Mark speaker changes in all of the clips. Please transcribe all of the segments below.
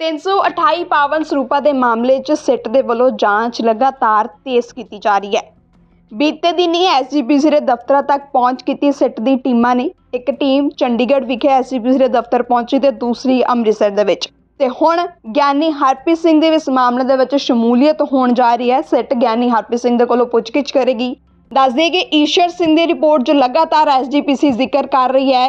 Speaker 1: 328 ਪਾਵਨ ਸਰੂਪਾਂ ਦੇ ਮਾਮਲੇ 'ਚ ਸਿੱਟ ਦੇ ਵੱਲੋਂ ਜਾਂਚ ਲਗਾਤਾਰ ਤੇਜ਼ ਕੀਤੀ ਜਾ ਰਹੀ ਹੈ। ਬੀਤੇ ਦਿਨ ਹੀ ਐਸਜੀਪੀਸੀ ਦੇ ਦਫ਼ਤਰਾਂ ਤੱਕ ਪਹੁੰਚ ਕੀਤੀ ਸਿੱਟ ਦੀ ਟੀਮਾਂ ਨੇ। ਇੱਕ ਟੀਮ ਚੰਡੀਗੜ੍ਹ ਵਿਖੇ ਐਸਜੀਪੀਸੀ ਦੇ ਦਫ਼ਤਰ ਪਹੁੰਚੀ ਤੇ ਦੂਸਰੀ ਅੰਮ੍ਰਿਤਸਰ ਦੇ ਵਿੱਚ। ਤੇ ਹੁਣ ਗਿਆਨੀ ਹਰਪ੍ਰੀਤ ਸਿੰਘ ਦੇ ਇਸ ਮਾਮਲੇ ਦੇ ਵਿੱਚ ਸ਼ਮੂਲੀਅਤ ਹੋਣ ਜਾ ਰਹੀ ਹੈ। ਸਿੱਟ ਗਿਆਨੀ ਹਰਪ੍ਰੀਤ ਸਿੰਘ ਦੇ ਕੋਲੋਂ ਪੁੱਛਗਿੱਛ ਕਰੇਗੀ। ਦੱਸ ਦਈਏ ਕਿ ਈਸ਼ਰ ਸਿੰਘ ਦੀ ਰਿਪੋਰਟ ਜੋ ਲਗਾਤਾਰ ਐਸਜੀਪੀਸੀ ਜ਼ਿਕਰ ਕਰ ਰਹੀ ਹੈ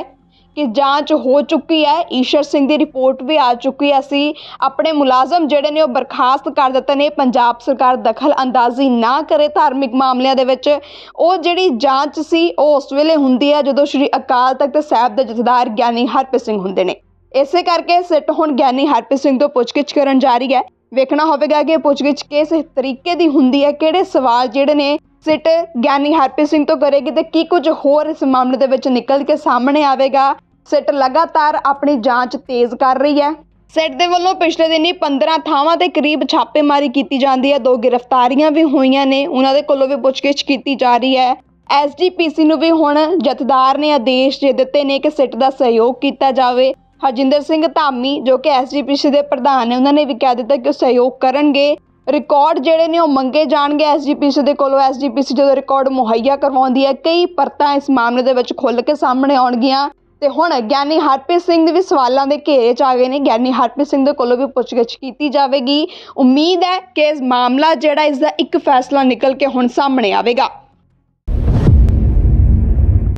Speaker 1: ਕਿ ਜਾਂਚ ਹੋ ਚੁੱਕੀ ਹੈ, ਈਸ਼ਰ ਸਿੰਘ ਦੀ ਰਿਪੋਰਟ ਵੀ ਆ ਚੁੱਕੀ ਹੈ ਅਸੀਂ। ਆਪਣੇ ਮੁਲਾਜ਼ਮ ਜਿਹੜੇ ਨੇ ਉਹ ਬਰਖਾਸਤ ਕਰ ਦਿੱਤੇ ਨੇ, ਪੰਜਾਬ ਸਰਕਾਰ ਦਖਲ ਅੰਦਾਜ਼ੀ ਨਾ ਕਰੇ ਧਾਰਮਿਕ ਮਾਮਲਿਆਂ ਦੇ ਵਿੱਚ। ਉਹ ਜਿਹੜੀ ਜਾਂਚ ਸੀ, ਉਹ ਉਸ ਵੇਲੇ ਹੁੰਦੀ ਹੈ ਜਦੋਂ ਸ਼੍ਰੀ ਅਕਾਲ ਤਖਤ ਸਾਹਿਬ ਦੇ ਜਥੇਦਾਰ ਗਿਆਨੀ ਹਰਪ੍ਰੀਤ ਸਿੰਘ ਹੁੰਦੇ ਨੇ। ਇਸੇ ਕਰਕੇ ਸਿੱਟ ਹੁਣ ਗਿਆਨੀ ਹਰਪ੍ਰੀਤ ਸਿੰਘ ਤੋਂ ਪੁੱਛਗਿੱਛ ਕਰਨ ਜਾ ਰਹੀ ਹੈ। ਵੇਖਣਾ ਹੋਵੇਗਾ ਕਿ ਪੁੱਛਗਿੱਛ ਕਿਸ ਤਰੀਕੇ ਦੀ ਹੁੰਦੀ ਹੈ, ਕਿਹੜੇ ਸਵਾਲ ਜਿਹੜੇ ਨੇ ਸਿੱਟ ਗਿਆਨੀ ਹਰਪ੍ਰੀਤ ਸਿੰਘ ਤੋਂ ਕਰੇਗੀ ਤੇ ਕੀ ਕੁਝ ਹੋਰ ਇਸ ਮਾਮਲੇ ਦੇ ਵਿੱਚ ਨਿਕਲ ਕੇ ਸਾਹਮਣੇ ਆਵੇਗਾ? ਸਿੱਟ ਲਗਾਤਾਰ ਆਪਣੀ ਜਾਂਚ ਤੇਜ਼ ਕਰ ਰਹੀ ਹੈ। ਸਿੱਟ ਦੇ ਵੱਲੋਂ ਪਿਛਲੇ ਦਿਨੀ 15 ਥਾਵਾਂ ਤੇ ਕਰੀਬ ਛਾਪੇਮਾਰੀ ਕੀਤੀ ਜਾਂਦੀ ਹੈ। ਦੋ ਗ੍ਰਿਫਤਾਰੀਆਂ ਵੀ ਹੋਈਆਂ ਨੇ। ਉਹਨਾਂ ਦੇ ਕੋਲੋਂ ਵੀ ਪੁੱਛਗਿੱਛ ਕੀਤੀ ਜਾ ਰਹੀ ਹੈ। ਐਸਜੀਪੀਸੀ ਨੂੰ ਵੀ ਹੁਣ ਜਥੇਦਾਰ ਨੇ ਆਦੇਸ਼ ਦੇ ਦਿੱਤੇ ਨੇ ਕਿ ਸਿੱਟ ਦਾ ਸਹਿਯੋਗ ਕੀਤਾ ਜਾਵੇ। ਹਰਜਿੰਦਰ ਸਿੰਘ ਧਾਮੀ, ਜੋ ਕਿ ਐਸਜੀਪੀਸੀ ਦੇ ਪ੍ਰਧਾਨ ਨੇ, ਉਹਨਾਂ ਨੇ ਵੀ ਕਹਿ ਦਿੱਤਾ ਕਿ ਉਹ ਸਹਿਯੋਗ ਕਰਨਗੇ। ਰਿਕਾਰਡ ਜਿਹੜੇ ਨੇ ਉਹ ਮੰਗੇ ਜਾਣਗੇ ਐਸਜੀਪੀਸੀ ਦੇ ਕੋਲੋਂ। ਐਸਜੀਪੀਸੀ ਜਦੋਂ ਰਿਕਾਰਡ ਮੁਹੱਈਆ ਕਰਵਾਉਂਦੀ ਹੈ, ਕਈ ਪਰਤਾਂ ਇਸ ਮਾਮਲੇ ਦੇ ਵਿੱਚ ਖੁੱਲ੍ਹ ਕੇ ਸਾਹਮਣੇ ਆਉਣਗੀਆਂ। ਤੇ ਹੁਣ ਗਿਆਨੀ ਹਰਪ੍ਰੀਤ ਸਿੰਘ ਦੇ ਵੀ ਸਵਾਲਾਂ ਦੇ ਘੇਰੇ 'ਚ ਆ ਗਏ ਨੇ। ਗਿਆਨੀ ਹਰਪ੍ਰੀਤ ਸਿੰਘ ਦੇ ਕੋਲੋਂ ਵੀ ਪੁੱਛਗਿੱਛ ਕੀਤੀ ਜਾਵੇਗੀ। ਉਮੀਦ ਹੈ ਕਿ ਇਸ ਮਾਮਲਾ ਜਿਹੜਾ ਇਸ ਦਾ ਇੱਕ ਫੈਸਲਾ ਨਿਕਲ ਕੇ ਹੁਣ ਸਾਹਮਣੇ ਆਵੇਗਾ।